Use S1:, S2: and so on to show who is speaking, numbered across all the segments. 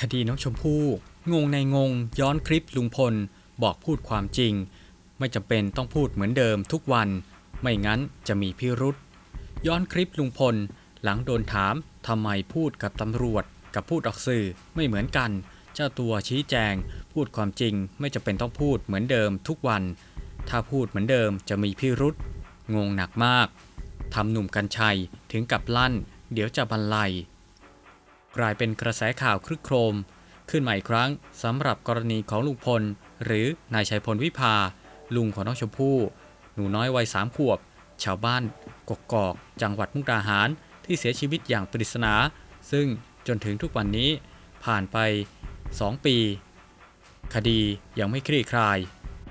S1: คดีน้องชมพู่ งงในงง ย้อนคลิปลุงพล บอกพูดความจริง ไม่จำเป็นต้องพูดเหมือนเดิมทุกวัน ไม่งั้นจะมีพิรุษย้อนคลิปลุงพล หลังโดนถามทำไมพูดกับตำรวจ กับพูดออกสื่อไม่เหมือนกัน เจ้าตัวชี้แจง พูดความจริง ไม่จำเป็นต้องพูดเหมือนเดิมทุกวัน ถ้าพูดเหมือนเดิมจะมีพิรุษงงหนักมากทำหนุ่มกัญชัยถึงกับลั่น เดี๋ยวจะบรรลัย กลายเป็นกระแสข่าวครึกโครม ขึ้นมาอีกครั้งสำหรับกรณีของลุงพล หรือนายชัยพลวิภา ลุงของน้องชมพู่ หนูน้อยวัยสามขวบ ชาวบ้าน กกอก จังหวัดมุกดาหาร ที่เสียชีวิตอย่างปริศนา ซึ่งจนถึงทุกวันนี้ ผ่านไป 2 ปี คดียังไม่คลี่คลาย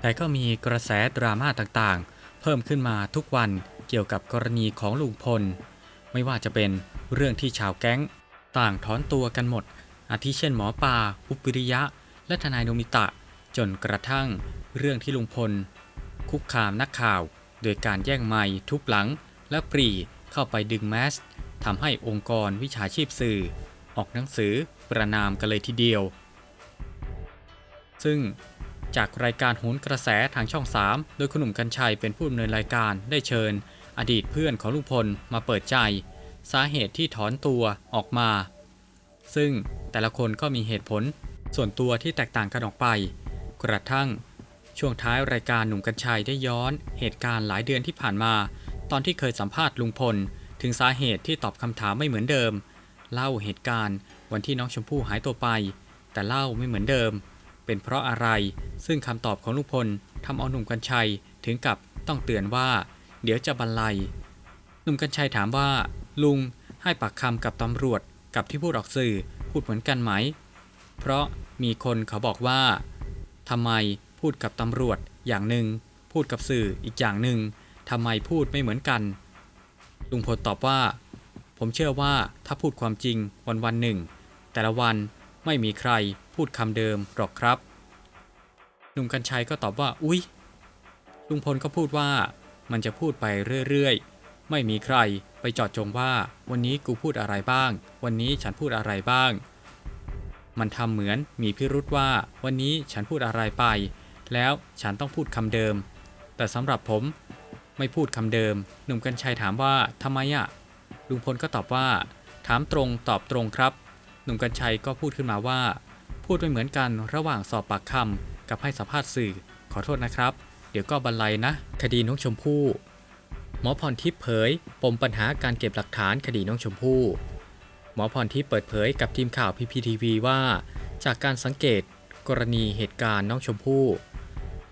S1: แต่ก็มีกระแสดราม่าต่างๆ เพิ่มขึ้นมาทุกวันเกี่ยวกับกรณีของลุงพล ไม่ว่าจะเป็นเรื่องที่ชาวแก๊ง ต่างถอนตัวกันหมด อาทิเช่นหมอปลาอุปิริยะ และทนายโนมิตะ จนกระทั่งเรื่องที่ลุงพล คุกคามนักข่าว โดยการแย่งไม้ทุบหลัง และปรีเข้าไปดึงแมสทำให้องค์กรวิชาชีพสื่อ ออกหนังสือประนามกันเลยทีเดียว ซึ่งจากรายการโหนกระแสทางช่อง 3 โดยคุณหนุ่มกัญชัยเป็นผู้ดำเนินรายการได้เชิญ อดีตเพื่อนของลุงพลมาเปิดใจ สาเหตุที่ถอนตัวออกมา ซึ่งแต่ละคนก็มีเหตุผลส่วนตัวที่แตกต่างกันออกไป กระทั่ง ช่วงท้ายรายการหนุ่มกัญชัยได้ย้อนเหตุการณ์หลายเดือนที่ผ่านมา ตอนที่เคยสัมภาษณ์ลุงพล ถึงสาเหตุที่ตอบคำถามไม่เหมือนเดิม เล่าเหตุการณ์วันที่น้องชมพู่หายตัวไป แต่เล่าไม่เหมือนเดิม เป็นเพราะอะไร ซึ่งคำตอบของลุงพลทำเอาหนุ่มกัญชัยถึงกับต้องเตือนว่า เดี๋ยวจะบรรลัยหนุ่มกัญชัยถามว่า ลุงให้ปากคำกับตำรวจกับที่พูดออกสื่อพูดเหมือนกันไหม เพราะมีคนเขาบอกว่าทำไมพูดกับตำรวจอย่างหนึ่ง พูดกับสื่ออีกอย่างหนึ่งทำไมพูดไม่เหมือนกัน ลุงพลตอบว่า ผมเชื่อว่าถ้าพูดความจริงวันวันหนึ่ง แต่ละวันไม่มีใครพูดคำเดิมหรอกครับหนุ่มกัญชัยก็ตอบว่า อุ๊ยลุงพลก็พูดว่ามันจะพูดไปเรื่อยๆ ไม่มีใครไปจอดจงว่า วันนี้กูพูดอะไรบ้าง วันนี้ฉันพูดอะไรบ้าง มันทำเหมือนมีพิรุษว่า วันนี้ฉันพูดอะไรไป แล้วฉันต้องพูดคำเดิม แต่สำหรับผมไม่พูดคำเดิม หนุ่มกัญชัยถามว่าทำไมอะลุงพลก็ตอบว่า ถามตรงตอบตรงครับ หนุ่มกัญชัยก็พูดขึ้นมาว่า พูดไม่เหมือนกันระหว่างสอบปากคำกับให้สัมภาษณ์สื่อ ขอโทษนะครับ เดี๋ยวก็บรรลัยนะ คดีน้องชมพู่ หมอพรทิพย์เผย ปมปัญหาการเก็บหลักฐานคดีน้องชมพู่ หมอพรทิพย์เปิดเผยกับทีมข่าวพีพีทีวีว่า จากการสังเกตกรณีเหตุการณ์น้องชมพู่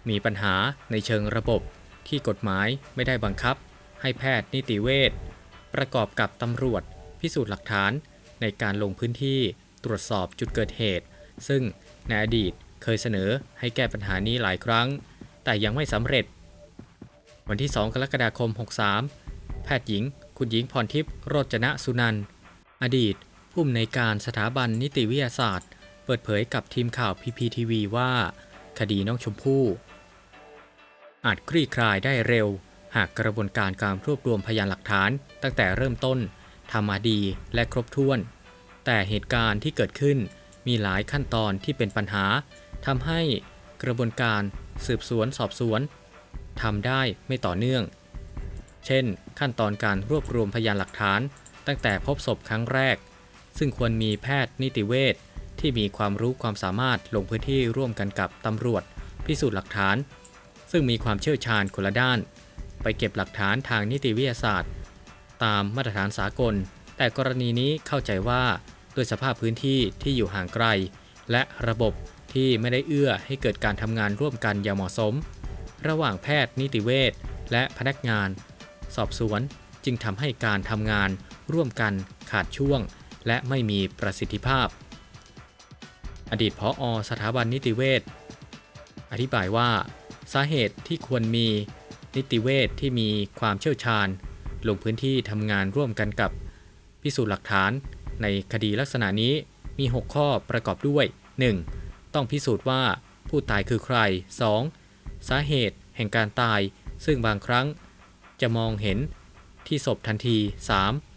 S1: มีปัญหาในเชิงระบบที่กฎหมายไม่ได้บังคับ ให้แพทย์นิติเวชประกอบกับตำรวจ พิสูจน์หลักฐานในการลงพื้นที่ตรวจสอบจุดเกิดเหตุ ซึ่งในอดีตเคยเสนอให้แก้ปัญหานี้หลายครั้ง แต่ยังไม่สำเร็จ วันที่ 2 กรกฎาคม 63 แพทย์หญิง คุณหญิงพรทิพย์โรจนะสุนันท์อดีต ผู้อำนวยการสถาบันนิติวิทยาศาสตร์ เปิดเผยกับทีมข่าว PPTV ว่า คดีน้องชมพู่ อาจคลี่คลายได้เร็ว หากกระบวนการการรวบรวมพยานหลักฐาน ตั้งแต่เริ่มต้นทำมาดีและครบถ้วน แต่เหตุการณ์ที่เกิดขึ้นมีหลายขั้นตอนที่เป็นปัญหาทำให้กระบวนการสืบสวนสอบสวน ทำได้ไม่ต่อเนื่อง เช่น ขั้นตอนการรวบรวมพยานหลักฐาน ตั้งแต่พบศพครั้งแรก ซึ่งควรมีแพทย์นิติเวชที่มีความรู้ความสามารถลงพื้นที่ร่วมกันกับตำรวจ พิสูจน์หลักฐาน ซึ่งมีความเชี่ยวชาญคนละด้าน ไปเก็บหลักฐานทางนิติวิทยาศาสตร์ ตามมาตรฐานสากล แต่กรณีนี้เข้าใจว่าด้วยสภาพพื้นที่ที่อยู่ห่างไกล และระบบที่ไม่ได้เอื้อให้เกิดการทำงานร่วมกันอย่างเหมาะสม ระหว่างแพทย์นิติเวชและพนักงาน สอบสวนจึงทำให้การทำงานร่วมกันขาดช่วง และไม่มีประสิทธิภาพ อดีตผออสถาบันนิติเวชอธิบายว่า สาเหตุที่ควรมีนิติเวชที่มีความเชี่ยวชาญ ลงพื้นที่ทำงานร่วมกันกับ พิสูจน์หลักฐานในคดีลักษณะนี้มี 6 ข้อประกอบด้วย 1. ต้องพิสูจน์ว่าผู้ตายคือใคร 2. สาเหตุแห่งการตาย ซึ่งบางครั้งจะมองเห็นที่ศพทันที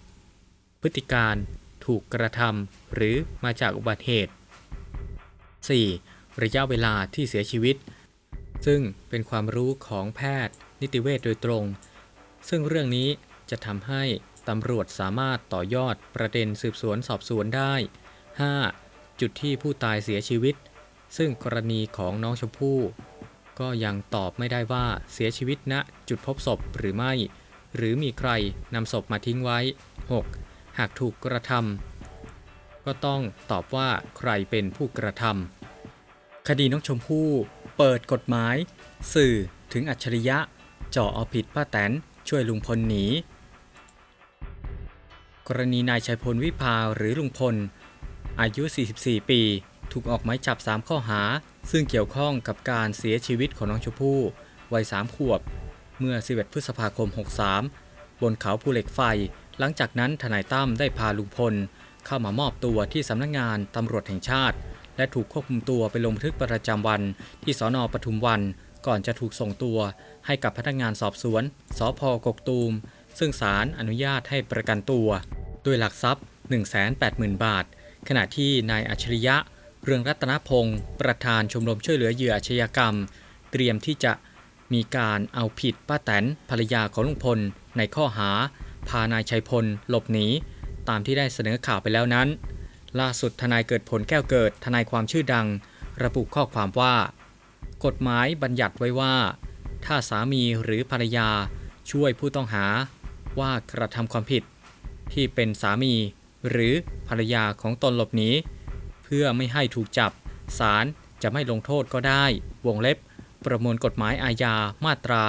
S1: 3. พฤติการถูกกระทำหรือมาจากอุบัติเหตุ 4. ระยะเวลาที่เสียชีวิต ซึ่งเป็นความรู้ของแพทย์นิติเวชโดยตรง ซึ่งเรื่องนี้จะทำให้ตำรวจสามารถต่อยอดประเด็นสืบสวนสอบสวนได้ 5. จุดที่ผู้ตายเสียชีวิต ซึ่งกรณีของน้องชมพู่ ก็ยังตอบไม่ได้ว่าเสียชีวิตณจุดพบศพหรือไม่ หรือมีใครนำศพมาทิ้งไว้ 6. หากถูกกระทำก็ต้องตอบว่าใครเป็นผู้กระทำคดีน้องชมพู่เปิดกฎหมาย สื่อถึงอัจฉริยะเจาะเอาผิดป้าแตนช่วยลุงพลหนี กรณีนายชัยพลวิภาหรือลุงพล อายุ 44 ปี ถูกออกหมายจับ 3 ข้อหา ซึ่งเกี่ยวข้องกับการเสียชีวิตของน้องชมพู่วัย3ขวบ เมื่อ 11 พฤษภาคม 63 บนเขาภูเหล็กไฟ หลังจากนั้นทนายตั้มได้พาลุงพล เข้ามามอบตัวที่สำนักงานตำรวจแห่งชาติ และถูกควบคุมตัวไปลงบันทึกประจำวันที่สอนอปทุมวัน ก่อนจะถูกส่งตัวให้กับพนักงานสอบสวนสพกกตูม ซึ่งศาลอนุญาตให้ประกันตัว ด้วยหลักทรัพย์ 180,000 บาท ขณะที่นายอัจฉริยะ เรืองรัตนพงศ์ประธานชมรมช่วยเหลือเหยื่ออาชญากรรม เตรียมที่จะมีการเอาผิดป้าแตนภรรยาของลุงพล ในข้อหา พานายชัยพล หลบหนีตามที่ได้เสนอข่าวไปแล้วนั้น ล่าสุดทนายเกิดผลแก้วเกิดทนายความชื่อดัง ระบุข้อความว่า กฎหมายบัญญัติไว้ว่า ถ้าสามีหรือภรรยาช่วยผู้ต้องหา ว่ากระทำความผิด ที่เป็นสามีหรือภรรยาของตนหลบหนี เพื่อไม่ให้ถูกจับศาลจะไม่ลงโทษก็ได้ วงเล็บ ประมวลกฎหมายอาญามาตรา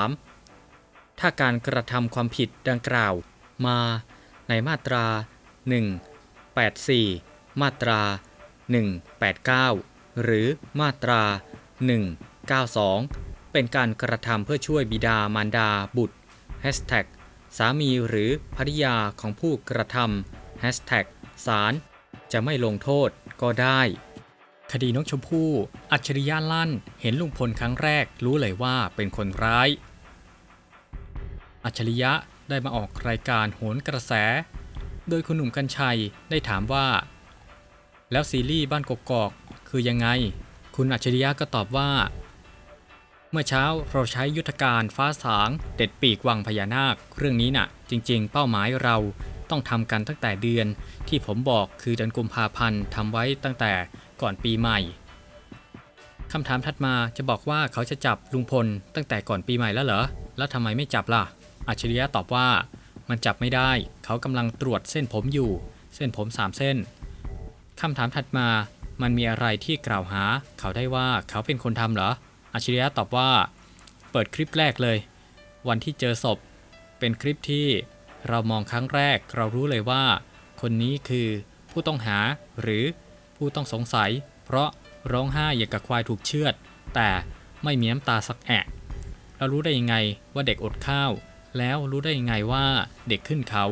S1: 193 ถ้าการกระทำความผิดดังกล่าวมาในมาตรา 184 มาตรา 189 หรือมาตรา 192 เป็นการกระทำเพื่อช่วยบิดามารดาบุตร Hashtag สามีหรือภริยาของผู้กระทำ Hashtag ศาลจะไม่ลงโทษก็ได้ คดีน้องชมพู่ อัจฉริยะลั่น เห็นลุงพลครั้งแรกรู้เลยว่าเป็นคนร้าย อัจฉริยะได้มาออกรายการโหนกระแส โดยคุณหนุ่มกัญชัยได้ถามว่า แล้วซีรีส์บ้านกกอกคือยังไง คุณอัจฉริยะก็ตอบว่า เมื่อเช้าเราใช้ยุทธการฟ้าสาง เด็ดปีกวังพญานาค เรื่องนี้น่ะ จริง ๆ เป้าหมายเรา ต้องทำกันตั้งแต่เดือนที่ผมบอกคือเดือนกุมภาพันธ์ทำไว้ตั้งแต่ก่อนปีใหม่คำถามถัดมาจะบอกว่าเขาจะจับลุงพลตั้งแต่ก่อนปีใหม่แล้วเหรอ แล้วทำไมไม่จับล่ะ อัจฉริยะตอบว่า มันจับไม่ได้ เขากำลังตรวจเส้นผมอยู่ เส้นผมสามเส้นคำถามถัดมา มันมีอะไรที่กล่าวหา เขาได้ว่าเขาเป็นคนทำเหรอ อัจฉริยะตอบว่า เปิดคลิปแรกเลย วันที่เจอศพ เป็นคลิปที่ เรามองครั้งแรกเรารู้เลยว่า คนนี้คือผู้ต้องหาหรือผู้ต้องสงสัย เพราะร้องไห้อย่างกับควายถูกเชือด แต่ไม่มีน้ำตาสักแอะเรารู้ได้ยังไงว่าเด็กอดข้าว แล้วรู้ได้ยังไงว่าเด็กขึ้นเขา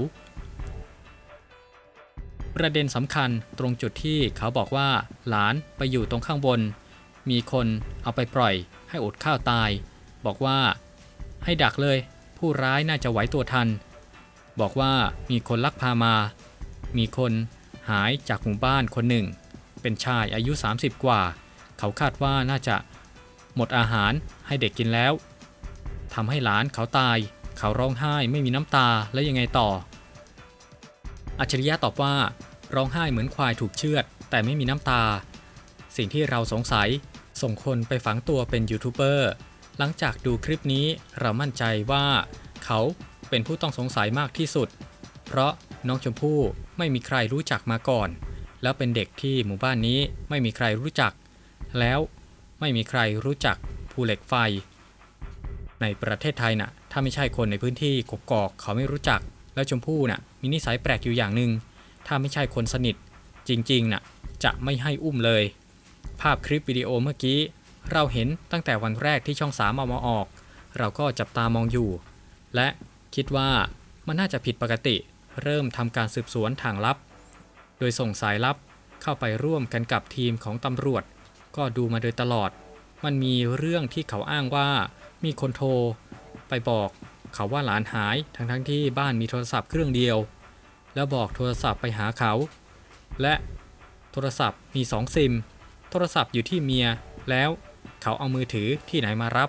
S1: ประเด็นสำคัญตรงจุดที่เขาบอกว่า หลานไปอยู่ตรงข้างบน มีคนเอาไปปล่อย ให้อดข้าวตาย บอกว่า ให้ดักเลย ผู้ร้ายน่าจะไหวตัวทัน บอกว่ามีคนลักพามา มีคนหายจากหมู่บ้านคนหนึ่ง เป็นชายอายุ 30 กว่า เขาคาดว่าน่าจะหมดอาหารให้เด็กกินแล้วทำให้หลานเขาตาย เขาร้องไห้ไม่มีน้ำตาแล้วยังไงต่อ อัจฉริยะตอบว่าร้องไห้เหมือนควายถูกเชือด แต่ไม่มีน้ำตา สิ่งที่เราสงสัยส่งคนไปฝังตัวเป็นยูทูบเบอร์ หลังจากดูคลิปนี้เรามั่นใจว่า เขา เป็นผู้ต้องสงสัยมากที่สุด เพราะน้องชมพู่ไม่มีใครรู้จักมาก่อน แล้วเป็นเด็กที่หมู่บ้านนี้ไม่มีใครรู้จัก แล้วไม่มีใครรู้จักภูเหล็กไฟ ในประเทศไทยน่ะ ถ้าไม่ใช่คนในพื้นที่กกอกเขาไม่รู้จัก แล้วชมพู่น่ะมีนิสัยแปลกอยู่อย่างหนึ่งถ้าไม่ใช่คนสนิท จริงๆน่ะจะไม่ให้อุ้มเลย ภาพคลิปวิดีโอเมื่อกี้ เราเห็นตั้งแต่วันแรกที่ช่องสามเอามาออก เราก็จับตามองอยู่ และ คิดว่ามันน่าจะผิดปกติ เริ่มทำการสืบสวนทางลับ โดยส่งสายลับเข้าไปร่วมกันกับทีมของตำรวจ ก็ดูมาโดยตลอด มันมีเรื่องที่เขาอ้างว่ามีคนโทร ไปบอกเขาว่าหลานหายทั้งทั้งที่บ้านมีโทรศัพท์เครื่องเดียว แล้วบอกโทรศัพท์ไปหาเขา และโทรศัพท์มี2ซิม โทรศัพท์อยู่ที่เมีย แล้วเขาเอามือถือที่ไหนมารับ